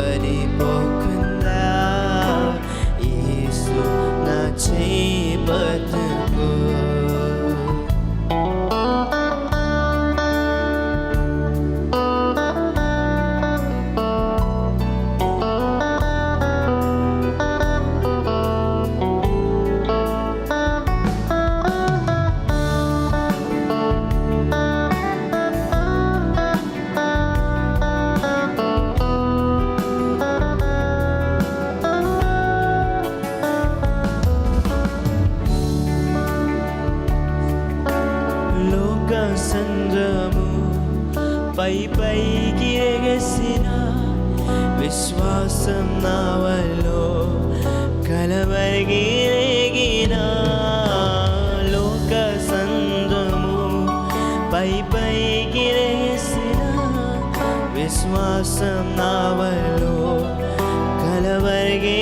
నే పడిపోకుందా விசுவாசம் நாவலோ கலவர்கே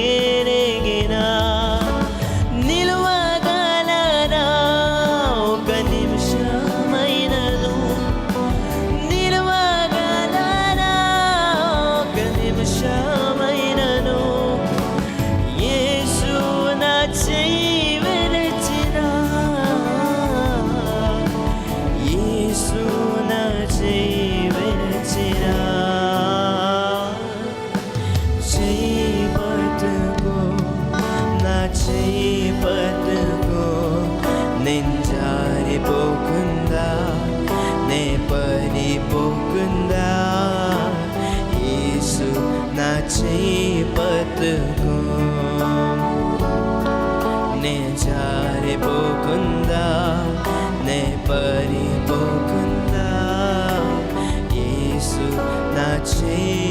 నా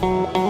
Bye.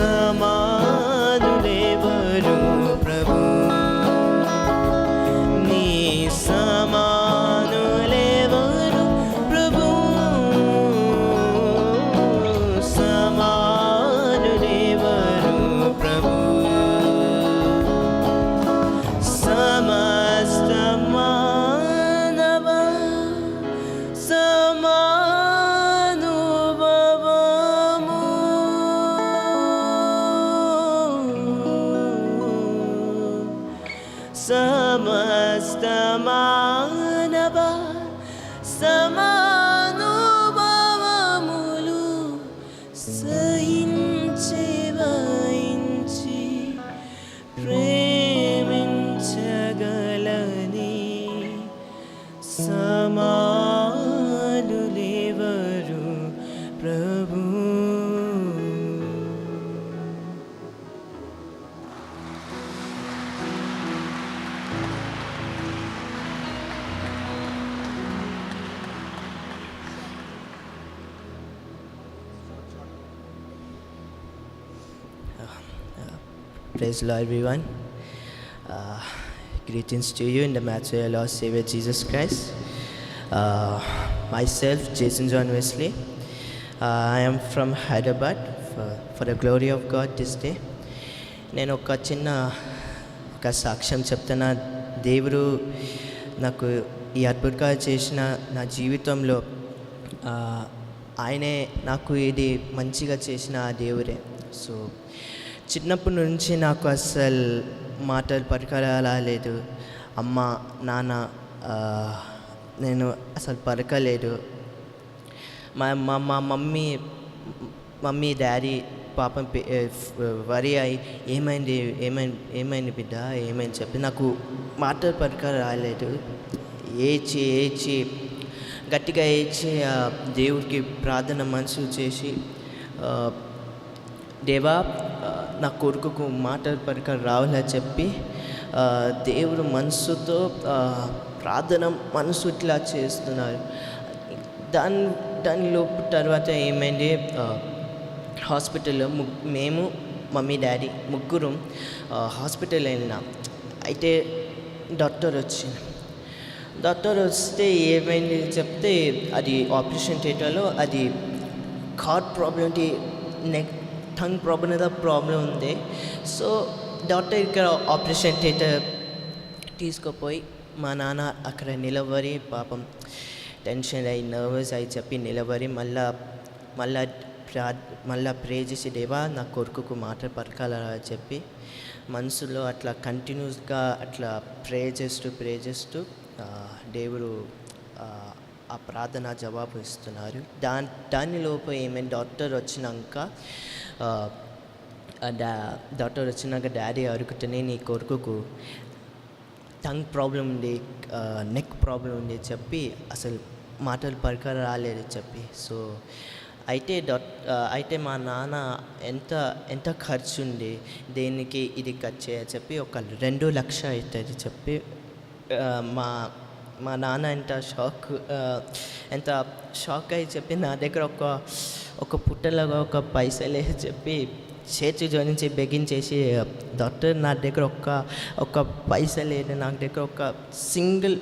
సమానులేవరు say Praise the Lord, everyone. Uh, greetings to you in the match of our Lord Savior Jesus Christ. Uh, myself, Jason John Wesley. Uh, I am from Hyderabad for, for the glory of God this day. నేను ఒక చిన్న ఒక సాక్ష్యం చెప్తున్నా దేవుడు నాకు ఈ అద్భుతంగా చేసిన నా జీవితంలో ఆ, ఆయనే నాకు ఇది మంచిగా చేసిన ఆ దేవుడే సో చిన్నప్పటి నుంచి నాకు అసలు మాటలు పలకలా అమ్మ నాన్న నేను అసలు పలకలేదు. మా మా మా మమ్మీ మమ్మీ డాడీ పాపం వరి అయి ఏమైంది ఏమైంది ఏమైంది బిడ్డ ఏమైంది చెప్పి. నాకు మాటలు పలక రాలేదు ఏచి ఏచి గట్టిగా ఏచి దేవుడికి ప్రార్థన మనసు చేసి దేవా నా కొడుకుకు మాట పరిక రావాలని చెప్పి దేవుడు మనసుతో ప్రార్థన మనసు ఇట్లా చేస్తున్నారు. దాని దాని లోపు తర్వాత ఏమైంది? హాస్పిటల్లో మేము మమ్మీ డాడీ ముగ్గురు హాస్పిటల్ వెళ్ళినాం. అయితే డాక్టర్ వచ్చింది. డాక్టర్ వస్తే ఏమైంది చెప్తే అది ఆపరేషన్ థియేటర్లో అది cord problem neck tongue problem ఏదో ప్రాబ్లం ఉంది సో డాక్టర్ ఇక్కడ ఆపరేషన్ థియేటర్ తీసుకుపోయి మా నాన్న అక్కడ నిలబడి పాపం టెన్షన్ అయ్యి నర్వస్ అయి చెప్పి నిలబడి మళ్ళా మళ్ళా ప్రా మళ్ళా ప్రే చేసి దేవా నా కొడుకుకు మాట పరకాలని చెప్పి మనసులో అట్లా కంటిన్యూస్గా అట్లా ప్రే చేస్తూ ప్రే చేస్తూ దేవుడు ఆ, ప్రార్థన జవాబు ఇస్తున్నారు. దాని దానిలోపు ఏమైంది డాక్టర్ వచ్చినాక డా డాక్టర్ వచ్చినాక డాడీ అడుగుతూనే నీ కొడుకుకు టంగ్ ప్రాబ్లం ఉంది నెక్ ప్రాబ్లం ఉంది చెప్పి అసలు మాటలు పలక రాలేదు చెప్పి. సో అయితే డాక్ అయితే మా నాన్న ఎంత ఎంత ఖర్చు ఉంది దేనికి ఇది ఖర్చు చెప్పి ఒక రెండు లక్ష అవుతుంది చెప్పి మా మా నాన్న ఎంత షాక్ ఎంత షాక్ అయి చెప్పి నా దగ్గర ఒక ఒక పుట్టలాగా ఒక పైసలే చెప్పి చేతి జోడించి బెగించేసి డాక్టర్ నా దగ్గర ఒక్క ఒక్క పైస లేదు. నా దగ్గర ఒక సింగిల్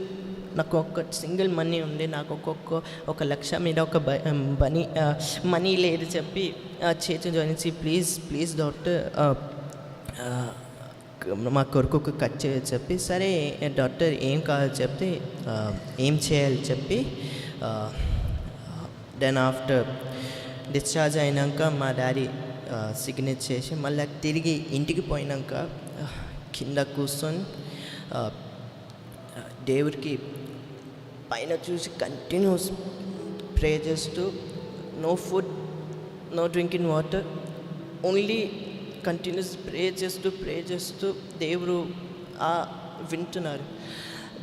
నాకు ఒక సింగిల్ మనీ ఉంది. నాకు ఒక్కొక్క ఒక లక్ష మీద ఒక బనీ మనీ లేదు చెప్పి ఆ, చేతి జోడించి ప్లీజ్ ప్లీజ్ డాక్టర్ మా కొరకు మా కట్ చేయాలి చెప్పి సరే డాక్టర్ ఏం కావాలి చెప్తే ఏం చేయాలి చెప్పి దెన్ ఆఫ్టర్ డిశ్చార్జ్ అయినాక మా డాడీ సిగ్నేచర్ చేసి మళ్ళీ తిరిగి ఇంటికి పోయినాక కింద కూర్చొని దేవుడికి పైన చూసి కంటిన్యూస్ ప్రే చేస్తూ no food no drinking water only continuous pray చేస్తూ ప్రే చేస్తూ దేవుడు ఆ వింటున్నారు.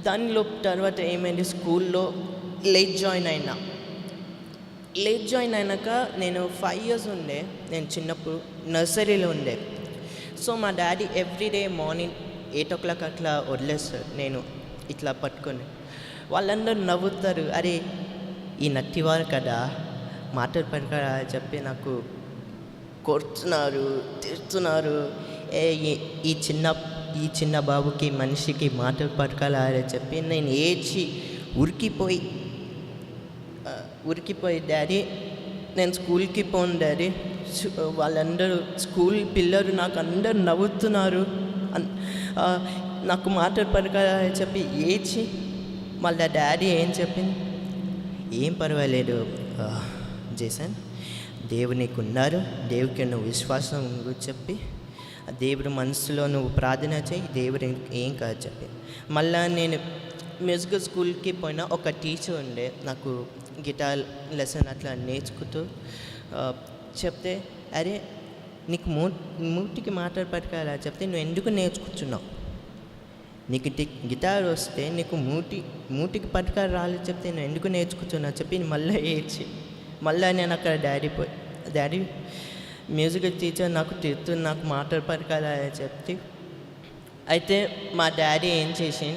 దానిలో తర్వాత ఏమైంది? స్కూల్లో లేట్ జాయిన్ అయినా. లేట్ జాయిన్ అయినాక నేను ఫైవ్ ఇయర్స్ ఉండే. నేను చిన్నప్పుడు నర్సరీలో ఉండే. సో మా daddy everyday morning eight o'clock అట్లా వదిలేస్తారు. నేను ఇట్లా పట్టుకొని. వాళ్ళందరూ నవ్వుతారు. అరే ఈ నట్టివారు కదా మాటలు కదా చెప్పి నాకు కొడుతున్నారు తిడుతున్నారు. ఏ ఈ- ఈ చిన్న ఈ చిన్న బాబుకి మనిషికి మాటలు పడకాలా అని చెప్పి నేను ఏడ్చి ఉరికిపోయి ఉరికిపోయి డాడీ నేను స్కూల్కి పోను డాడీ. వాళ్ళందరూ స్కూల్ పిల్లలు నాకు అందరు నవ్వుతున్నారు. అన్- నాకు మాటలు పడకాలని చెప్పి ఏడ్చి మళ్ళీ డాడీ ఏం చెప్పింది? ఏం పర్వాలేదు జేసన్ దేవుడు నీకు ఉన్నారు దేవుకి నువ్వు విశ్వాసం చెప్పి ఆ దేవుడి మనసులో నువ్వు ప్రార్థన చేయి దేవుడు ఏం- కాదు చెప్పి. మళ్ళా నేను మ్యూజిక్ స్కూల్కి పోయిన ఒక టీచర్ ఉండే నాకు గిటార్ లెసన్ అట్లా నేర్చుకుతూ చెప్తే అరే నీకు మూ మూటికి మాట్లాడి పట్టుకోవాలా? చెప్తే నువ్వు ఎందుకు నేర్చుకుంటున్నావు? నీకు టి గిటార్ వస్తే నీకు మూటి మూటికి పట్టుకారు రాలేదు చెప్తే నేను ఎందుకు నేర్చుకుంటున్నా చెప్పి మళ్ళీ ఏడ్చి. మళ్ళీ నేను అక్కడ డాడీ పోయి డాడీ మ్యూజిక్ టీచర్ నాకు తిడుతూ నాకు మాటలు పట్టుకాలి అని చెప్తే అయితే మా డాడీ ఏం చేసి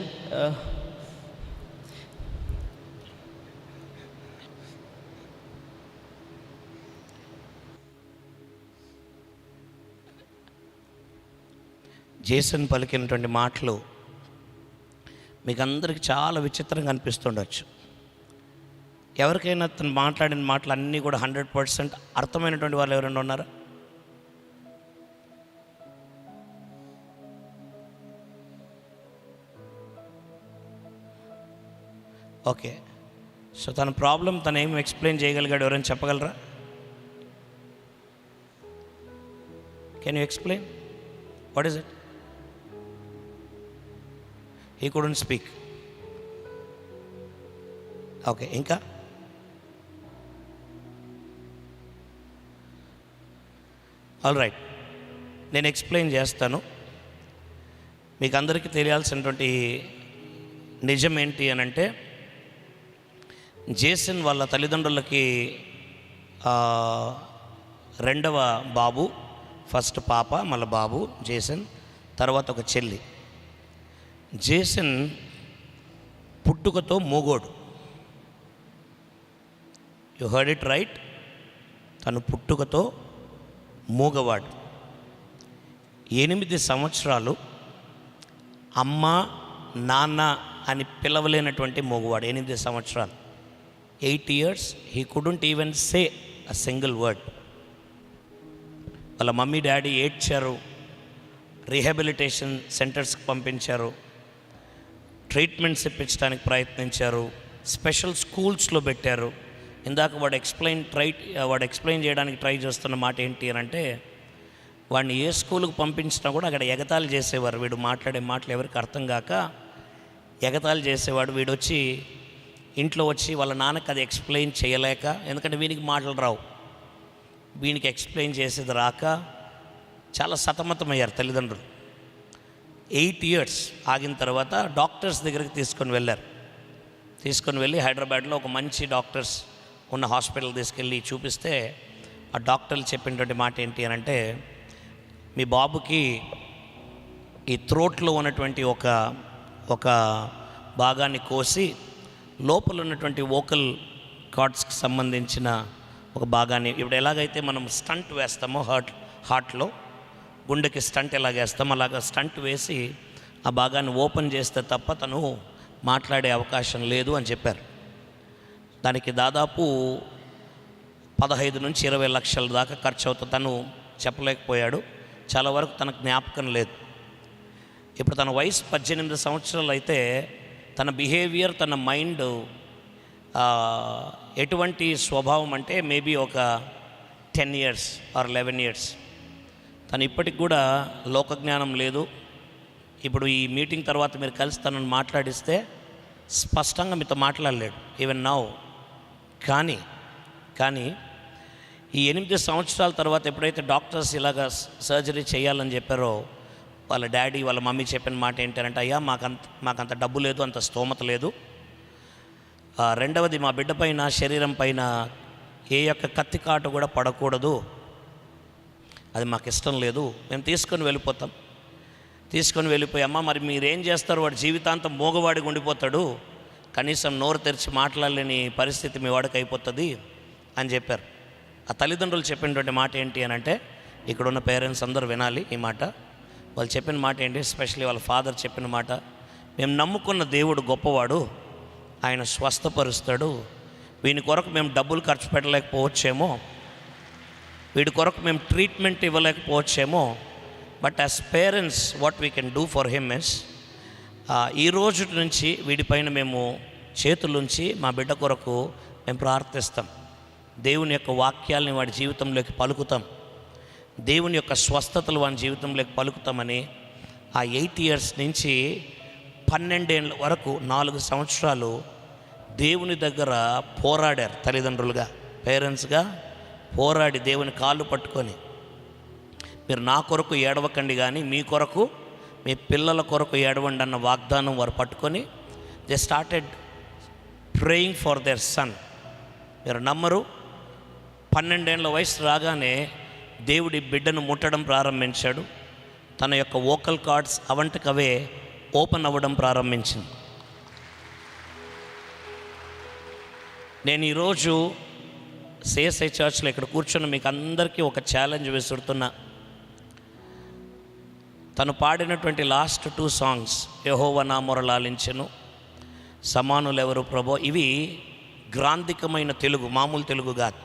జేసన్ పలికినటువంటి మాటలు మీకు అందరికి చాలా విచిత్రంగా అనిపిస్తుండొచ్చు. ఎవరికైనా తను మాట్లాడిన మాటలు అన్నీ కూడా హండ్రెడ్ పర్సెంట్ అర్థమైనటువంటి వాళ్ళు ఎవరైనా ఉన్నారా? ఓకే. సో తన ప్రాబ్లం తను ఏం ఎక్స్ప్లెయిన్ చేయగలిగాడు ఎవరైనా చెప్పగలరా? Can you explain what is it he couldn't speak okay ఇంకా? ఆల్ రైట్ నేను ఎక్స్ప్లెయిన్ చేస్తాను. మీకు అందరికీ తెలియాల్సినటువంటి నిజం ఏంటి అని అంటే జేసన్ వాళ్ళ తల్లిదండ్రులకి రెండవ బాబు ఫస్ట్ పాప మళ్ళీ బాబు జేసన్ తర్వాత ఒక చెల్లి. జేసన్ పుట్టుకతో మూగోడు. యు హర్డ్ ఇట్ రైట్ తను పుట్టుకతో మూగవాడు. ఎనిమిది సంవత్సరాలు అమ్మ నాన్న అని పిలవలేనటువంటి మూగవాడు ఎనిమిది సంవత్సరాలు. Eight years he couldn't even say a single word. వాళ్ళ మమ్మీ డాడీ ఏడ్చారు రీహాబిలిటేషన్ సెంటర్స్కి పంపించారు ట్రీట్మెంట్స్ ఇప్పించడానికి ప్రయత్నించారు స్పెషల్ స్కూల్స్లో పెట్టారు. ఇందాక వాడు ఎక్స్ప్లెయిన్ ట్రై వాడు ఎక్స్ప్లెయిన్ చేయడానికి ట్రై చేస్తున్న మాట ఏంటి అని అంటే వాడిని ఏ స్కూల్కి పంపించినా కూడా అక్కడ ఎగతాళి చేసేవారు. వీడు మాట్లాడే మాటలు ఎవరికి అర్థం కాక ఎగతాళి చేసేవాడు. వీడు వచ్చి ఇంట్లో వచ్చి వాళ్ళ నాన్నకి అది ఎక్స్ప్లెయిన్ చేయలేక ఎందుకంటే వీనికి మాటలు రావు. వీనికి ఎక్స్ప్లెయిన్ చేసేది రాక చాలా సతమతమయ్యారు తల్లిదండ్రులు. ఎయిట్ ఇయర్స్ ఆగిన తర్వాత డాక్టర్స్ దగ్గరికి తీసుకొని వెళ్ళారు. తీసుకొని వెళ్ళి హైదరాబాద్లో ఒక మంచి డాక్టర్స్ ఉన్న హాస్పిటల్ తీసుకెళ్ళి చూపిస్తే ఆ డాక్టర్లు చెప్పినటువంటి మాట ఏంటి అని అంటే మీ బాబుకి ఈ త్రోట్లో ఉన్నటువంటి ఒక ఒక భాగాన్ని కోసి లోపల ఉన్నటువంటి వోకల్ కార్డ్స్కి సంబంధించిన ఒక భాగాన్ని ఇప్పుడు ఎలాగైతే మనం స్టంట్ వేస్తామో హార్ట్ హార్ట్లో గుండెకి స్టంట్ ఎలాగేస్తామో అలాగ స్టంట్ వేసి ఆ భాగాన్ని ఓపెన్ చేస్తే తప్ప తను మాట్లాడే అవకాశం లేదు అని చెప్పారు. దానికి దాదాపు పదహైదు నుంచి ఇరవై లక్షల దాకా ఖర్చు అవుతుంది తను చెప్పలేకపోయాడు. చాలా వరకు తన జ్ఞాపకం లేదు. ఇప్పుడు తన వయసు పద్దెనిమిది సంవత్సరాలు అయితే తన బిహేవియర్ తన మైండ్ ఎటువంటి స్వభావం అంటే మేబీ ఒక ten years or eleven years. తను ఇప్పటికి కూడా లోకజ్ఞానం లేదు. ఇప్పుడు ఈ మీటింగ్ తర్వాత మీరు కలిసి తనను మాట్లాడిస్తే స్పష్టంగా మీతో మాట్లాడలేడు. ఈవెన్ నౌ కానీ కానీ ఈ ఎనిమిది సంవత్సరాల తర్వాత ఎప్పుడైతే డాక్టర్స్ ఇలాగ సర్జరీ చేయాలని చెప్పారో వాళ్ళ డాడీ వాళ్ళ మమ్మీ చెప్పిన మాట ఏంటంటే అయ్యా మాకంత మాకంత డబ్బు లేదు అంత స్తోమత లేదు. రెండవది మా బిడ్డ పైన శరీరం పైన ఏ యొక్క కత్తి కాటు కూడా పడకూడదు. అది మాకు ఇష్టం లేదు. మేము తీసుకొని వెళ్ళిపోతాం. తీసుకొని వెళ్ళిపోయి అమ్మ మరి మీరేం చేస్తారు? వాడు జీవితాంతం మూగవాడిగా ఉండిపోతాడు. కనీసం నోరు తెరిచి మాట్లాడలేని పరిస్థితి మీ వాడికి అయిపోతుంది అని చెప్పారు. ఆ తల్లిదండ్రులు చెప్పినటువంటి మాట ఏంటి అని అంటే ఇక్కడున్న పేరెంట్స్ అందరూ వినాలి ఈ మాట. వాళ్ళు చెప్పిన మాట ఏంటి? స్పెషల్లీ వాళ్ళ ఫాదర్ చెప్పిన మాట. మేము నమ్ముకున్న దేవుడు గొప్పవాడు. ఆయన స్వస్థపరుస్తాడు. వీని కొరకు మేము డబ్బులు ఖర్చు పెట్టలేకపోవచ్చేమో. వీడి కొరకు మేము treatment ఇవ్వలేకపోవచ్చేమో. But as parents what we can do for him yes ఈ రోజు నుంచి వీడిపైన మేము చేతులుంచి మా బిడ్డ కొరకు మేము ప్రార్థిస్తాం. దేవుని యొక్క వాక్యాలని వాడి జీవితంలోకి పలుకుతాం. దేవుని యొక్క స్వస్థతలు వాడి జీవితంలోకి పలుకుతామని ఆ ఎయిట్ ఇయర్స్ నుంచి పన్నెండేళ్ళ వరకు నాలుగు సంవత్సరాలు దేవుని దగ్గర పోరాడారు తల్లిదండ్రులుగా పేరెంట్స్గా పోరాడి దేవుని కాళ్ళు పట్టుకొని. మీరు నా కొరకు ఏడవకండి కానీ మీ కొరకు మీ పిల్లల కొరకు ఏడవండి అన్న వాగ్దానం వారు పట్టుకొని they started praying for their son మీరు నమ్మరు పన్నెండేళ్ళ వయసు రాగానే దేవుడి బిడ్డను ముట్టడం ప్రారంభించాడు. తన యొక్క వోకల్ కార్డ్స్ అవంటకవే ఓపెన్ అవ్వడం ప్రారంభించింది. నేను ఈరోజు సిఎస్ఐ చర్చ్లో ఇక్కడ కూర్చున్న మీకు అందరికీ ఒక ఛాలెంజ్ విసురుతున్నా. తను పాడినటువంటి లాస్ట్ టూ సాంగ్స్ యహోవ నా మొరలాలించెను సమానులెవరు ప్రభో? ఇవి గ్రాంధికమైన తెలుగు మామూలు తెలుగు కాదు.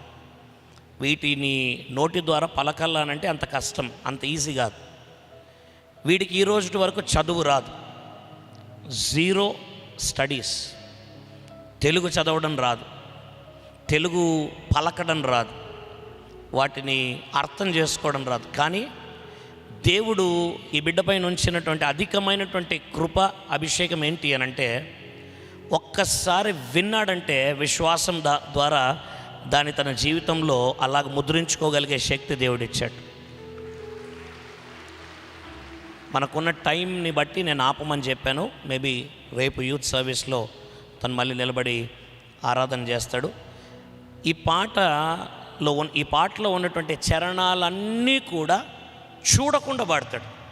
వీటిని నోటి ద్వారా పలకల్లానంటే అంత కష్టం అంత ఈజీ కాదు. వీడికి ఈ రోజు వరకు చదువు రాదు. Zero studies. తెలుగు చదవడం రాదు. తెలుగు పలకడం రాదు. వాటిని అర్థం చేసుకోవడం రాదు. కానీ దేవుడు ఈ బిడ్డపై ఉంచినటువంటి అధికమైనటువంటి కృప అభిషేకం ఏంటి అని అంటే ఒక్కసారి విన్నాడంటే విశ్వాసం దా ద్వారా దాన్ని తన జీవితంలో అలాగ ముద్రించుకోగలిగే శక్తి దేవుడిచ్చాడు. మనకున్న టైంని బట్టి నేను ఆపమని చెప్పాను. మేబీ రేపు యూత్ సర్వీస్లో తను మళ్ళీ నిలబడి ఆరాధన చేస్తాడు. ఈ పాటలో ఈ పాటలో ఉన్నటువంటి చరణాలన్నీ కూడా చూడకుండా పాడతాడు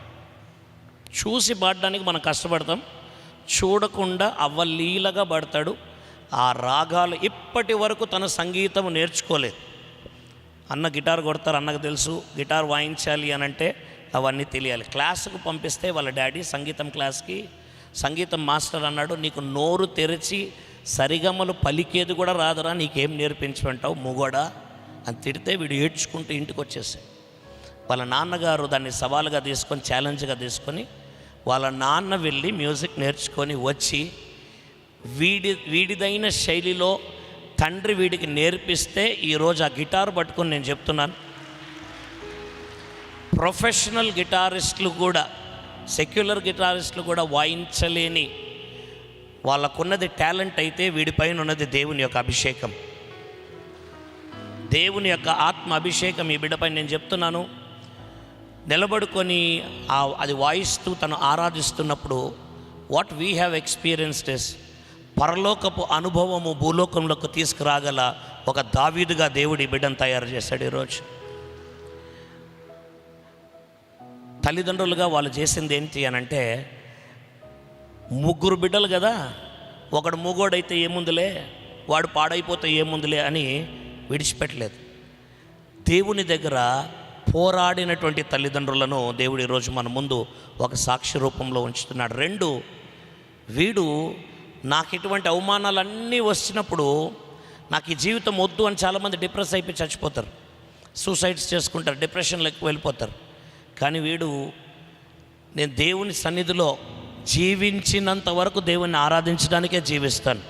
చూసి పాడడానికి మనం కష్టపడతాం. చూడకుండా అవ్వలీలగా పాడతాడు ఆ రాగాలు ఇప్పటి వరకు తన సంగీతం నేర్చుకోలేదు. అన్న గిటార్ కొడతారు అన్నకు తెలుసు గిటార్ వాయించాలి అని అంటే అవన్నీ తెలియాలి. క్లాసుకు పంపిస్తే వాళ్ళ డాడీ సంగీతం క్లాస్కి సంగీతం మాస్టర్ అన్నాడు నీకు నోరు తెరిచి సరిగమలు పలికేది కూడా రాదురా నీకేం నేర్పించమంటావు మొగోడా? అని తిడితే వీడు ఏడ్చుకుంటూ ఇంటికి వచ్చేసాయి వాళ్ళ నాన్నగారు దాన్ని సవాలుగా తీసుకొని ఛాలెంజ్గా తీసుకొని వాళ్ళ నాన్న వెళ్ళి మ్యూజిక్ నేర్చుకొని వచ్చి వీడి వీడిదైన శైలిలో తండ్రి వీడికి నేర్పిస్తే ఈరోజు ఆ గిటార్ పట్టుకొని నేను చెప్తున్నాను. ప్రొఫెషనల్ గిటారిస్టులు కూడా సెక్యులర్ గిటారిస్టులు కూడా వాయించలేని వాళ్ళకున్నది టాలెంట్ అయితే వీడిపైన ఉన్నది దేవుని యొక్క అభిషేకం. దేవుని యొక్క ఆత్మ అభిషేకం ఈ బిడ్డపై నేను చెప్తున్నాను. నిలబడుకొని అది వాయిస్తూ తను ఆరాధిస్తున్నప్పుడు what we have experienced is పరలోకపు అనుభవము భూలోకంలోకి తీసుకురాగల ఒక దావీదుగా దేవుడి బిడ్డను తయారు చేశాడు ఈరోజు. తల్లిదండ్రులుగా వాళ్ళు చేసింది ఏంటి అని అంటే ముగ్గురు బిడ్డలు కదా ఒకడు మూగోడైతే ఏముందిలే వాడు పాడైపోతే ఏముందిలే అని విడిచిపెట్టలేదు. దేవుని దగ్గర పోరాడినటువంటి తల్లిదండ్రులను దేవుడు ఈరోజు మన ముందు ఒక సాక్షి రూపంలో ఉంచుతున్నాడు. రెండు వీడు నాకు ఇటువంటి అవమానాలన్నీ వచ్చినప్పుడు నాకు ఈ జీవితం వద్దు అని చాలామంది డిప్రెస్ అయిపోయి చచ్చిపోతారు. సూసైడ్స్ చేసుకుంటారు డిప్రెషన్లోకి వెళ్ళిపోతారు. కానీ వీడు నేను దేవుని సన్నిధిలో జీవించినంత వరకు దేవుని ఆరాధించడానికే జీవిస్తాను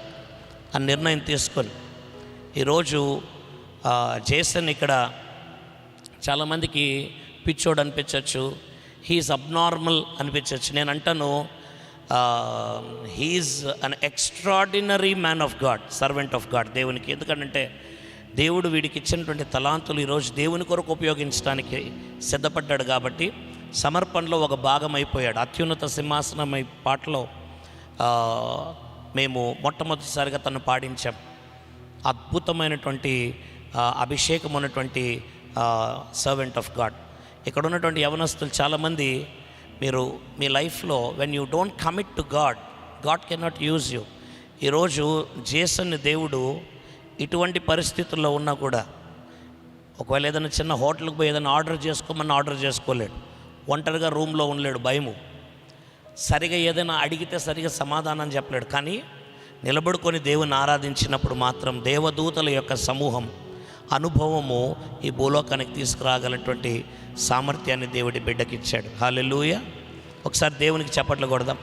అని నిర్ణయం తీసుకొని ఈరోజు జేసన్ ఇక్కడ చాలామందికి పిచ్చోడు అనిపించవచ్చు హీఈస్ అబ్నార్మల్ అనిపించవచ్చు నేను అంటాను he's an extraordinary man of God servant of God దేవునికి. ఎందుకంటే దేవుడు వీడికి ఇచ్చినటువంటి తలాంతులు ఈరోజు దేవుని కొరకు ఉపయోగించడానికి సిద్ధపడ్డాడు కాబట్టి సమర్పణలో ఒక భాగం అయిపోయాడు. అత్యున్నత సింహాసనం పాటలో మేము మొట్టమొదటిసారిగా తను పాడించాం. అద్భుతమైనటువంటి అభిషేకం ఉన్నటువంటి సర్వెంట్ ఆఫ్ గాడ్ ఇక్కడ ఉన్నటువంటి యవనస్తులు చాలామంది మీరు మీ లైఫ్లో when you don't commit to God God cannot use you ఈరోజు జేసన్ దేవుడు ఇటువంటి పరిస్థితుల్లో ఉన్నా కూడా ఒకవేళ ఏదైనా చిన్న హోటల్కి పోయి ఏదైనా ఆర్డర్ చేసుకోమని ఆర్డర్ చేసుకోలేడు. ఒంటరిగా రూమ్లో ఉండలేడు భయము. సరిగా ఏదైనా అడిగితే సరిగా సమాధానం చెప్పలేడు. కానీ నిలబడుకొని దేవుని ఆరాధించినప్పుడు మాత్రం దేవదూతల యొక్క సమూహం అనుభవము ఈ భూలోకానికి తీసుకురాగలటువంటి సామర్థ్యాన్ని దేవుడి బిడ్డకిచ్చాడు. హాలెలూయ ఒకసారి దేవునికి చప్పట్లు కొడదాం.